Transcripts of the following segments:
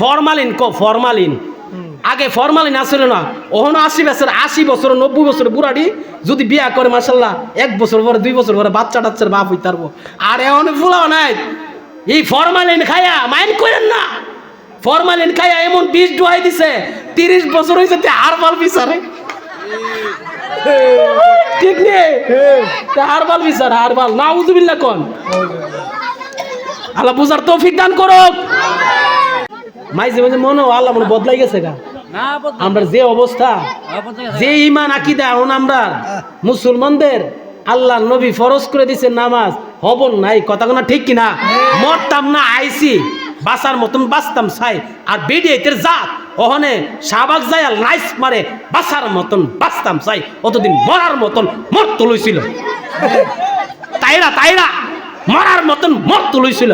Formalin, ক formalin. আগে formalin আসলে না, ওহন আশি বছর আশি বছর, নব্বই বছর বুড়াটি যদি বিয়া করে মাসাল্লাহ এক বছর পরে, দুই বছর পরে বাচ্চা টাচ্চার বাপ হইতে পারব। আর এখন ফুলাও নাই। এই ফরমালিন খায়া মাইন্ড করেন না। ফরমালিন খায়া এমন বিষ ডুয়াই দিছে, তিরিশ বছর হয়েছে তে হারবাল বিচারে। ঠিক নেই হারবাল বিচার, হারবাল। না উজুবিল্লা কোন। আল্লাহ বুঝার তৌফিক দান করুক। মাইজে মাঝে মনে হয় আল্লাহ মনে বদলাই গেছে গা। আমরা যে অবস্থা যে ইমান আকিদা এখন আমরা মুসলমানদের আল্লাহ নবী ফরজ করে দিছে নামাজ হবন নাই কথা কোনা ঠিক কিনা? মরতাম না আইসি বাসার মতন বাঁচতাম সাই আর বেডিয়েতের জাত ওহনে শাহবাগ যায় আর লাইস মারে বাসার মতন বাঁচতাম চাই অতদিন মরার মতন মরত লইছিল তাইরা তাইরা। মরার মতন মরত লইছিল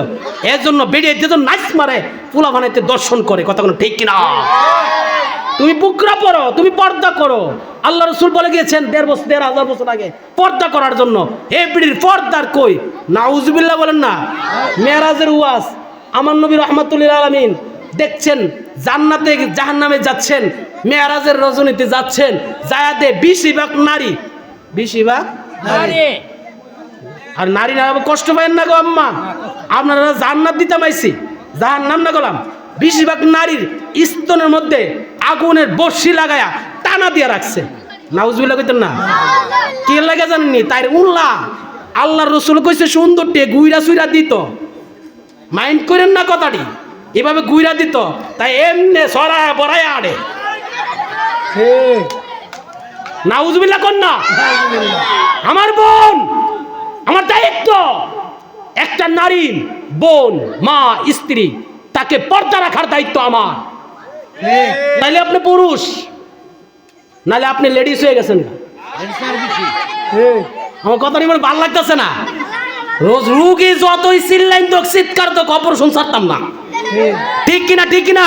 এর জন্য বেরিয়ে যেজন নাইস মারে, পোলা বানাইতে দর্শন করে, কথা কোনো ঠিক কিনা? তুমি বুকরা পড়ো, তুমি পর্দা করো। আল্লাহ রসুল বলে গিয়েছেন, দেড় বছর, দেড় হাজার বছর আগে, পর্দা করার জন্য। হে বিড়ির পর্দার কই? নাউজুবিল্লাহ বলেন না। মেয়েরাজের ওয়াজ। আমার নবী রহমাতুল্লিল আলমিন দেখছেন, জান্নাতে জাহান্নামে যাচ্ছেন মেয়েরাজের রজনীতে যাচ্ছেন, জায়াতে বেশিরভাগ নারী। বেশিরভাগ আরে আর নারীরা কষ্ট পায় না গো আম্মা। আপনারা জান্নাত দিতে পাইছি যার নাম না গলাম। বেশিরভাগ নারীর স্তনের মধ্যে আগুনের বর্ষি লাগায়া টানা দিয়ে রাখছে। নাউজুবিল্লাহ কইতেন না? কে লাগে জানেননি? তাই উল্লাহ আল্লাহর রসুল কইছে সুন্দর টে গুইরা সুইরা দিত। মাইন্ড করেন না কথাটি? এভাবে গুইরা দিত তাই এমনে সরায় বড়ায় আড়ে নাউজুবিল্লাহ কর না আমার বোন। আমার দায়িত্ব একটা নারী, বোন, মা, স্ত্রী, তাকে পর্দা রাখার দায়িত্ব আমার। নাহলে আপনি পুরুষ নাহলে আপনি লেডিস হয়ে গেছেন আমার কথা নিয়ে ভালো লাগতেছে না। রোজ রুগী যতই চিল্লাইন তো চিৎকার তো অপারেশন ছাড়তাম না। ঠিক কিনা ঠিক কিনা?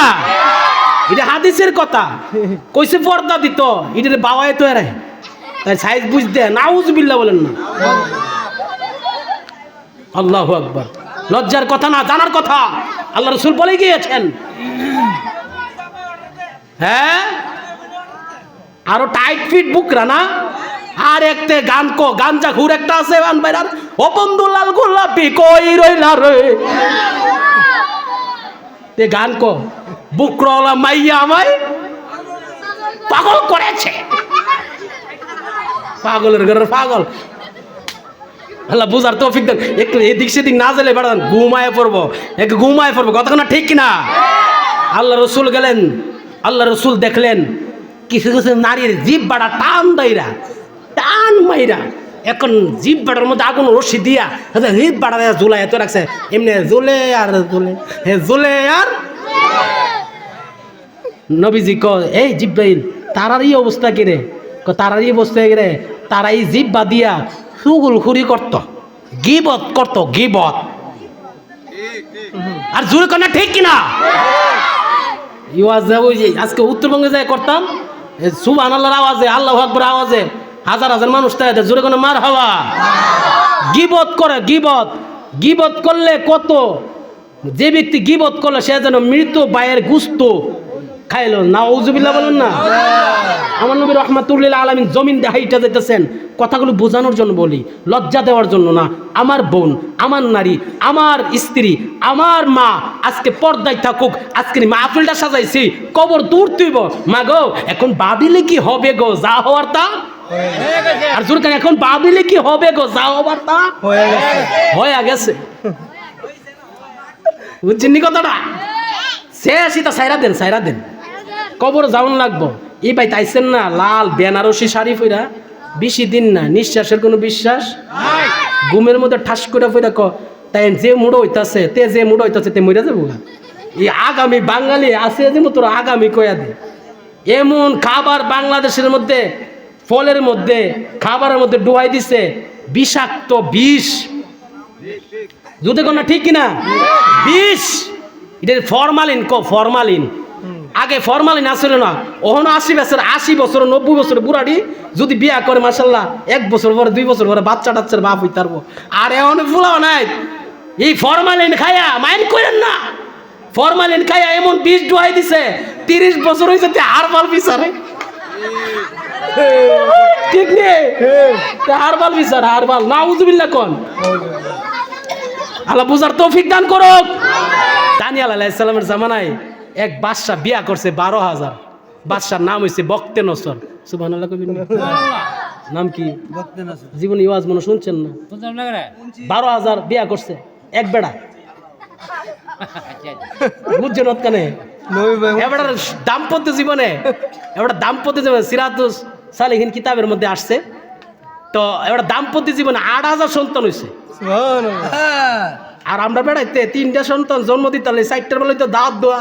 এটা হাদিসের কথা। কইছে পর্দা দিত, এটা বাবায় তো এরাই তাই সাইজ বুঝতে নাউজ বিল্লা বলেন না। আল্লাহ আকবর। লজ্জার কথা না, জানার কথা। আল্লাহ রসুল বলে গিয়েছেন। হ্যাঁ? আরও টাইট ফিট বুকরা না? আর একটা গান কো, গাঞ্জা ঘুর একটা আছে গান বাইরার ও বন্ধু লাল গোলাপি কই রইলা রে? তে গান কো, বুকরওয়ালা মাইয়া আমায় পাগল করেছে। পাগলের ঘরের পাগল। আল্লাহ বুঝার তৌফিক দেন। একটু এদিক সেদিক না গেলে বেড়ান, ঘুমায় পড়ব। একটু ঘুমায় পড়ব। কতক্ষণ না ঠিক কিনা? আল্লাহ রসুল গেলেন, আল্লাহ রসুল দেখলেন, কিছু কিছু নারীর জীব বাড়া টান দাইরা, টান মাইরা, এখন জীব বাড়ার মধ্যে আগুন রশি দিয়া জীব বাড়া জুলাই এত রাখছে। এমনি জুলে আর জুলে হে জুলে আর নবীজি ক এই জিব্রাইল তারারই অবস্থা কিরে তারারই অবস্থা কিরে তারা এই জিব বাদিয়া সুগুল খুরি করত। গিবত করত, গিবত। আর জোরে কন্যা ঠিক কিনা? ইওয়াজ ওই যে আজকে উত্তরবঙ্গে যাই করতাম সুবান আল্লাহর আওয়াজে, আল্লাহ আকবর আওয়াজে, হাজার হাজার মানুষ তাই জোরে কোনো মার হাওয়া। গিবত করে, গিবত। গিবত করলে কত? যে ব্যক্তি গিবত করলে, সে যেন মৃত বায়ের গুস্ত। খাইলো। না ওজুবিল্লা বলেন না। আমার নবী রহমাতুল্লিল আলমিন জমিন দেহাইটা যেতেছেন কথাগুলো বোঝানোর জন্য বলি লজ্জা দেওয়ার জন্য না। আমার বোন আমার নারী আমার স্ত্রী আমার মা আজকে পর্দায় থাকুক আজকে মাহফিলটা সাজাইছি কবর দূর তুইব। মা গো এখন বাবিলে কি হবে গো? যা হওয়ার তা? আর জোর কেন এখন বাবিলে কি হবে গো? যা হবার তা? হয়ে গেছে। বুঝছেন কথাটা? সে আসি তা সাইরা দেন সাইরা দেন। কবর যাওন লাগবো। এই ভাই তাইছেন না লাল বেনারসি শাড়ি ফইরা বেশি দিন না নিঃশ্বাসের কোনো বিশ্বাস? ঘুমের মধ্যে ঠাস করে ফইরা ক তাই যে মুড়ো হইতাছে তে যে মুড়ো হইতাছে তে মরে যাব এই আগামী বাঙালি আছে যে তোর আগামী কয়া দে। এমন খাবার বাংলাদেশের মধ্যে ফলের মধ্যে খাবারের মধ্যে ডুবাই দিছে বিষাক্ত বিষ। যদি কোনো ঠিক কিনা? বিষ। এটা ফরমালিন ক ফরমালিন আগে ফরমালিন আসলে না, ওহন আশি বছর আশি বছর, নব্বই বছর বুড়াটি যদি বিয়া করে মাসাল্লাহ এক বছর পরে, দুই বছর পরে বাচ্চা টাচ্চার বাপ হইতে পারব। আর এখন ফুলাও নাই। এই ফরমালিন খায়া মাইন্ড করেন না। ফরমালিন খাইয়া এমন বিষ ডুয়াই দিছে, তিরিশ বছর হয়েছে তে হারবাল বিচারে। ঠিক নেই হারবাল বিচার, হারবাল। না উজুবিল্লা কোন? আল্লাহ বুঝার তৌফিক দান করো দানিয়াল আলাইসালামের জামানায় এক বাদশাহ বিয়া করছে বারো হাজার। বাদশার নাম হয়েছে বক্তে নসর। সুবাহ নাম কি? জীবন ইওয়াজ মনে শুনছেন না? বারো হাজার বিয়া করছে এক বেড়া। বুঝছেন ওৎকানে এবার দাম্পত্য জীবনে এবার দাম্পত্য জীবনে সিরাতুস সালিহীন কিতাবের মধ্যে আসছে। তো এবার দাম্পত্য জীবনে আট হাজার সন্তান হয়েছে আর আমরা বেড়াইতে তিনটা সন্তান জন্ম দিতে হলে চারটার বেলায় তো দাঁত দোয়া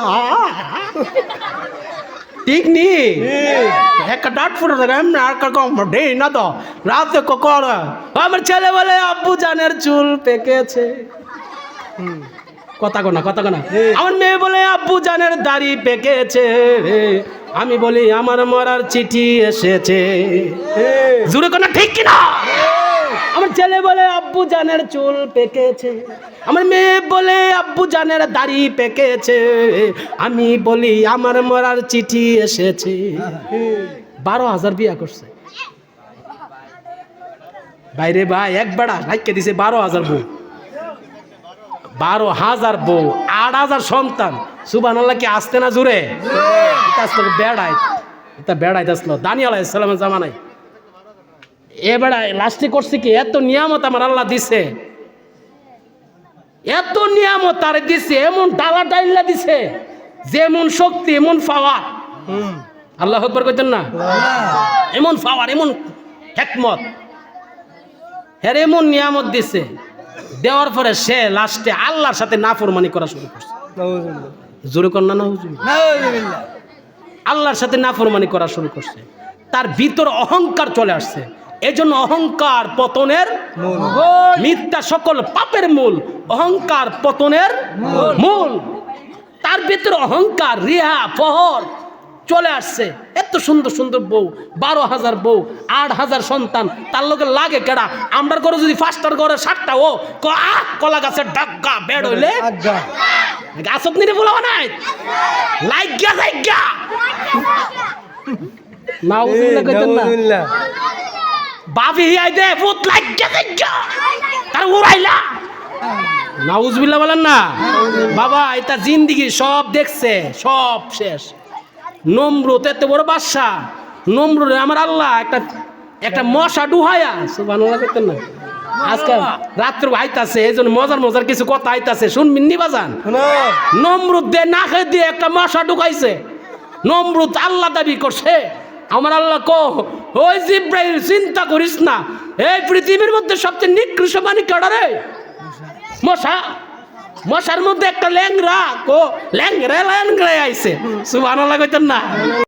ঠিক নি? একটা ডাট ফুটে থাকে এমনি আর কম ঢেই না তো। রাতে কখন আমার ছেলে বলে আব্বু জানের চুল পেকেছে। কথা কোনা কথা কোনা আমার মেয়ে বলে আব্বু জানের দাড়ি পেকেছে আমি বলি আমার মরার চিঠি এসেছে। জুড়ে কোনা ঠিক কিনা? আমার ছেলে বলে, আব্বু জানের চুল পেকেছে। আমার মেয়ে বলে, আব্বু জানের দাড়ি পেকেছে। আমি বলি, আমার মরার চিঠি এসেছে। বারো হাজার বিয়া করছে। বাইরে ভাই, এক বেড়া রাইকে দিছে বারো হাজার বউ। বারো হাজার বউ, আট হাজার সন্তান। সুবান কি আসতে না জুড়ে? বেড়ায়। বেড়াই আসলো। দানিয়াল জামানায়। এ বেড়ায় লাস্টে করছে কি এত নিয়ামত আমার আল্লাহ দিছে। এত নিয়ামত তার দিছে এমন ডালা ডাইল্লা দিছে যেমন শক্তি এমন পাওয়ার। আল্লাহ আকবর করতেন না? এমন পাওয়ার এমন হেকমত। হ্যাঁ এমন নিয়ামত দিছে দেওয়ার পরে সে লাস্টে আল্লাহর সাথে নাফরমানি করা শুরু করছে। জোরে কন্যা না আল্লাহর সাথে নাফরমানি করা শুরু করছে। তার ভিতর অহংকার চলে আসছে। এজন্য অহংকার পতনের মিথ্যা সকল পাপের মূল। অহংকার পতনের মূল। তার ভিতরে অহংকার রিহা ফহর চলে আসছে। এত সুন্দর সুন্দর বউ বারো হাজার বউ আট হাজার সন্তান। তার লোকে লাগে কেডা? আমরা করে যদি ফাস্টার করে সাতটা ও ক- আহ, কলা গাছের ডাক্কা বেড হইলে? গাছত নিরে বলা নাই? লাইক গা লাইক গা নাউজুবিল্লাহ কইতেন না? বাবি হিয়াই দে ভূত লাইক গা তার উড়াইলা। নাউজুবিল্লাহ বলেন না? বাবা এটা জিন্দিগি সব দেখছে সব শেষ। নমরুত এত বড় বাদশা নমরুরে আমার আল্লাহ একটা একটা মশা ডুহায়া সুবহানাল্লাহ করতেন না? আজকে রাত্র আইতাছে এই জন্য মজার মজার কিছু কথা আইতাছে শুনবেন নি বাজান? নমরুদ দিয়ে না খেয়ে দিয়ে একটা মশা ঢুকাইছে নমরুদ আল্লাহ দাবি করছে। আমার আল্লাহ কো ওই জিব্রাইল, চিন্তা করিস না। এই পৃথিবীর মধ্যে সবচেয়ে নিকৃষ্ট প্রাণী কাটা রে? মশা। মশার মধ্যে একটা ল্যাংরা কো ল্যাংরা ল্যাংরা আইছে। সুবহানাল্লাহ কইতেন না।